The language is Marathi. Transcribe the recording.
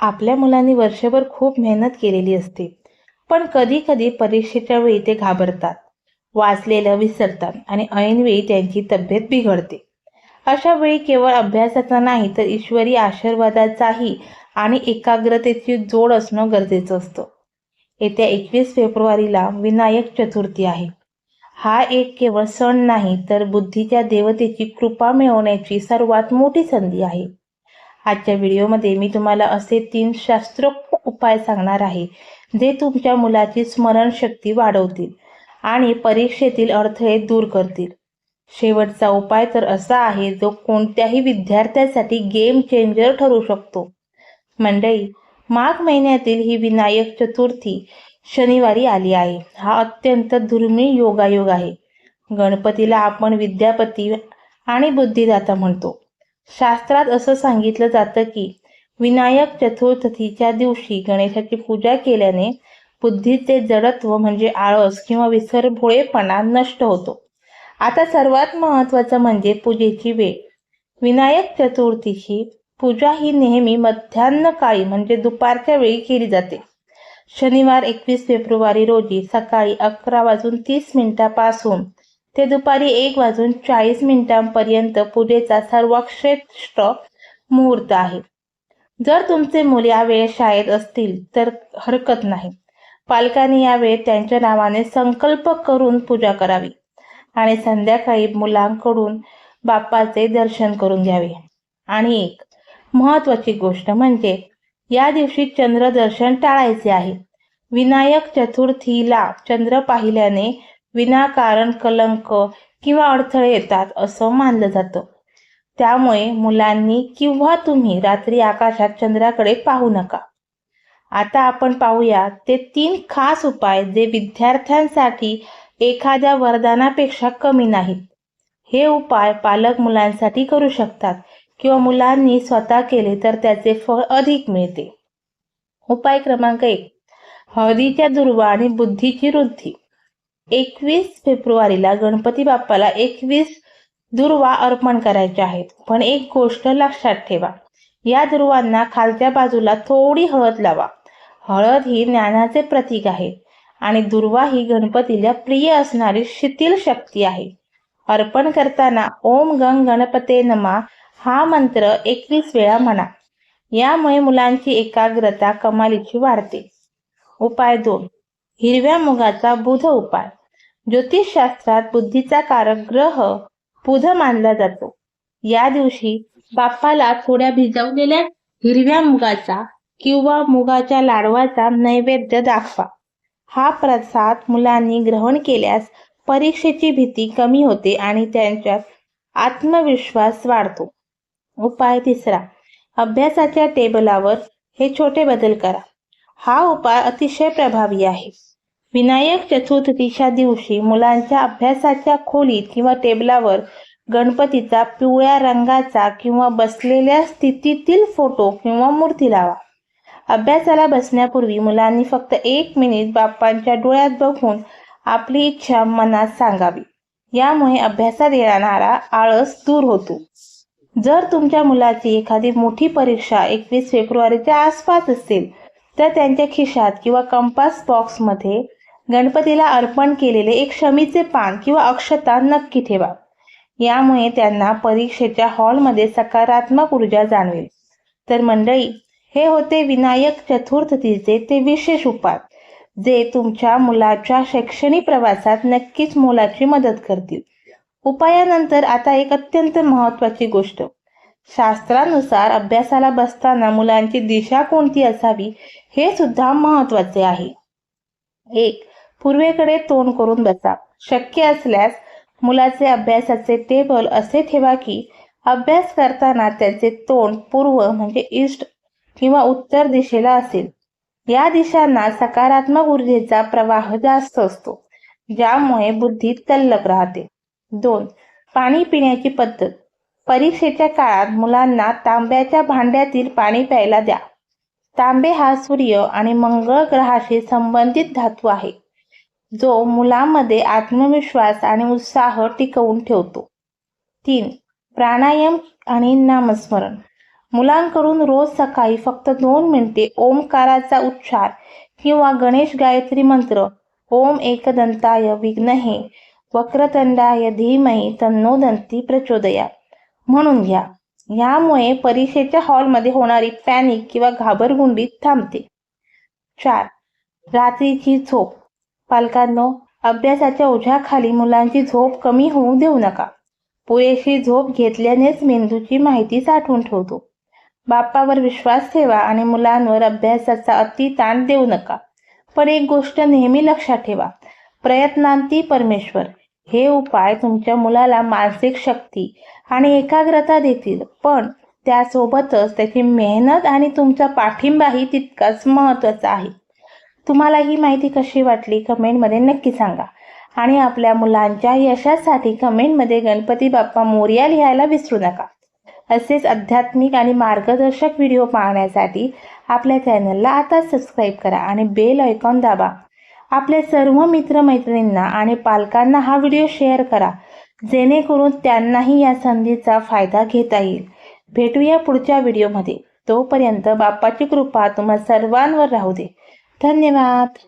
आपल्या मुलांनी वर्षभर खूप मेहनत केलेली असते. पण कधी कधी परीक्षेच्या वेळी ते घाबरतात. वाचलेलं विसरतात आणि ऐनवेळी त्यांची तब्येत बिघडते. अशा वेळी केवळ अभ्यासाचा नाही तर ईश्वरी आशीर्वादाचाही आणि एकाग्रतेची जोड असणं गरजेचं असतं. येत्या एकवीस फेब्रुवारीला विनायक चतुर्थी आहे. हा एक केवळ सण नाही तर बुद्धीच्या देवतेची कृपा मिळवण्याची सर्वात मोठी संधी आहे. आजच्या व्हिडिओमध्ये मी तुम्हाला असे तीन शास्त्रोक्त उपाय सांगणार आहे जे तुमच्या मुलाची स्मरणशक्ती वाढवतील आणि परीक्षेतील अडथळे दूर करतील. शेवटचा उपाय तर असा आहे जो कोणत्याही विद्यार्थ्यासाठी गेम चेंजर ठरू शकतो. मंडळी माघ महिन्यातील ही विनायक चतुर्थी शनिवारी आली आहे. हा अत्यंत दुर्मिळ योगायोग आहे. गणपतीला आपण विद्यापती आणि बुद्धिदाता म्हणतो. शास्त्रात असं सांगितलं जातं की विनायक चतुर्थीच्या दिवशी गणेशाची पूजा केल्याने बुद्धीचे जडत्व म्हणजे आळस किंवा विसरभोळेपणा नष्ट होतो. आता सर्वात महत्त्वाचं म्हणजे पूजेची वेळ. विनायक चतुर्थीची पूजा ही नेहमी मध्यान्ह काळी म्हणजे दुपारच्या वेळी केली जाते. शनिवार एकवीस फेब्रुवारी रोजी सकाळी अकरा वाजून तीस मिनिटापासून ते दुपारी एक वाजून चाळीस मिनिटांपर्यंत पूजेचा सर्वश्रेष्ठ मुहूर्त आहे. जर तुमचे मुले या वेळेत शाळेत असतील तर हरकत नाही. पालकांनी यावेळेत त्यांच्या नावाने संकल्प करून पूजा करावी आणि संध्याकाळी मुलांकडून बाप्पाचे दर्शन करून घ्यावे. आणि एक महत्वाची गोष्ट म्हणजे या दिवशी चंद्रदर्शन टाळायचे आहे. विनायक चतुर्थीला चंद्र पाहिल्याने विनाकारण कलंक किंवा अडथळे येतात असं मानलं जातं. त्यामुळे मुलांनी किंवा तुम्ही रात्री आकाशात चंद्राकडे पाहू नका. आता आपण पाहूया ते तीन खास उपाय जे विद्यार्थ्यांसाठी एखाद्या वरदानापेक्षा कमी नाहीत. हे उपाय पालक मुलांसाठी करू शकतात किंवा मुलांनी स्वतः केले तर त्याचे फळ अधिक मिळते. उपाय क्रमांक एक. हळदीच्या दुर्वा आणि बुद्धीची वृद्धी. एकवीस फेब्रुवारीला गणपती बाप्पाला एकवीस दुर्वा अर्पण करायच्या आहेत. पण एक गोष्ट लक्षात ठेवा या दुर्वांना खालच्या बाजूला थोडी हळद लावा. हळद ही ज्ञानाचे प्रतीक आहे आणि दुर्वा ही गणपतीला प्रिय असणारी शिथिल शक्ती आहे. अर्पण करताना ओम गंग गणपते नमा हा मंत्र एकवीस वेळा म्हणा. यामुळे मुलांची एकाग्रता कमालीची वाढते. उपाय दोन हिरव्या मुगाचा बुध उपाय. ज्योतिषशास्त्रात बुद्धीचा कारक ग्रह बुध मानला जातो. या दिवशी बाप्पाला थोड्या भिजवलेल्या हिरव्या मुगाचा किंवा मुगाच्या लाडवाचा नैवेद्य दाखवा. हा प्रसाद मुलांनी ग्रहण केल्यास परीक्षेची भीती कमी होते आणि त्यांच्यात आत्मविश्वास वाढतो. उपाय तिसरा अभ्यासाच्या टेबलावर हे छोटे बदल करा. हा उपाय अतिशय प्रभावी आहे. विनायक चतुर्थीच्या दिवशी मुलांच्या अभ्यासाच्या खोलीत किंवा टेबलावर गणपतीचा पिवळ्या रंगाचा किंवा बसलेल्या स्थितीतील फोटो किंवा मूर्ती लावा. अभ्यासाला बसण्यापूर्वी मुलांनी फक्त एक मिनिट बाप्पांच्या डोळ्यात बघून आपली इच्छा मनात सांगावी. यामुळे अभ्यासात येणारा आळस दूर होतो. जर तुमच्या मुलाची एखादी मोठी परीक्षा एकवीस फेब्रुवारीच्या आसपास असेल तर त्यांच्या खिशात किंवा कंपास बॉक्समध्ये गणपतीला अर्पण केलेले एक शमीचे पान किंवा अक्षता नक्की ठेवा. यामुळे त्यांना परीक्षेच्या हॉलमध्ये सकारात्मक ऊर्जा जाणवेल. तर मंडळी हे होते विनायक चतुर्थीचे ते विशेष उपाय जे तुमच्या मुलाच्या शैक्षणिक प्रवासात नक्कीच मोलाची मदत करतील. उपायानंतर आता एक अत्यंत महत्वाची गोष्ट. शास्त्रानुसार अभ्यासाला बसताना मुलांची दिशा कोणती असावी हे सुद्धा महत्त्वाचे आहे. एक पूर्वेकडे तोंड करून बसा. शक्य असल्यास मुलाचे अभ्यासाचे टेबल असे ठेवा की अभ्यास करताना त्याचे तोंड पूर्व म्हणजे ईस्ट किंवा उत्तर दिशेला असेल. या दिशांना सकारात्मक ऊर्जेचा प्रवाह जास्त असतो ज्यामुळे बुद्धी तल्लक राहते. दोन पाणी पिण्याची पद्धत. परीक्षेच्या काळात मुलांना तांब्याच्या भांड्यातील पाणी प्यायला द्या. तांबे हा सूर्य आणि मंगळ ग्रहाशी संबंधित धातू आहे. जो मुलांमध्ये आत्मविश्वास आणि उत्साह टिकवून ठेवतो. तीन प्राणायाम आणि नामस्मरण. मुलांकडून रोज सकाळी फक्त दोन मिनिटे ओमकाराचा उच्चार किंवा गणेश गायत्री मंत्र ओम एकदंताय विघ्नहे वक्रतंडाय धीमहि तन्नो दंती प्रचोदया. म्हणून घ्या. यामुळे परीक्षेच्या हॉलमध्ये होणारी पॅनिक किंवा घाबरगुंडी थांबते. चार रात्रीची झोप. पालकांनो अभ्यासाच्या ओझ्याखाली मुलांची झोप कमी होऊ देऊ नका. पुरेशी झोप घेतल्यानेच मेंदूची माहिती साठवून ठेवतो. बाप्पावर विश्वास ठेवा आणि मुलांवर अभ्यासाचा अति ताण देऊ नका. पण एक गोष्ट नेहमी लक्षात ठेवा प्रयत्नांती परमेश्वर. हे उपाय तुमच्या मुलाला मानसिक शक्ती आणि एकाग्रता देतील पण त्यासोबतच त्याची मेहनत आणि तुमचा पाठिंबाही तितकाच महत्त्वाचा आहे. तुम्हाला ही माहिती कशी वाटली कमेंटमध्ये नक्की सांगा. आणि आपल्या मुलांच्या यशासाठी कमेंटमध्ये गणपती बाप्पा मोर्या लिहायला विसरू नका. असेच आध्यात्मिक आणि मार्गदर्शक व्हिडिओ पाहण्यासाठी आपल्या चॅनलला आता सबस्क्राईब करा आणि बेल आयकॉन दाबा. आपल्या सर्व मित्रमैत्रिणींना आणि पालकांना हा व्हिडिओ शेअर करा. जेणेकरून त्यांनाही या संधीचा फायदा घेता येईल. भेटूया पुढच्या व्हिडिओमध्ये. तोपर्यंत बाप्पाची कृपा तुम्हा सर्वांवर राहू दे. धन्यवाद.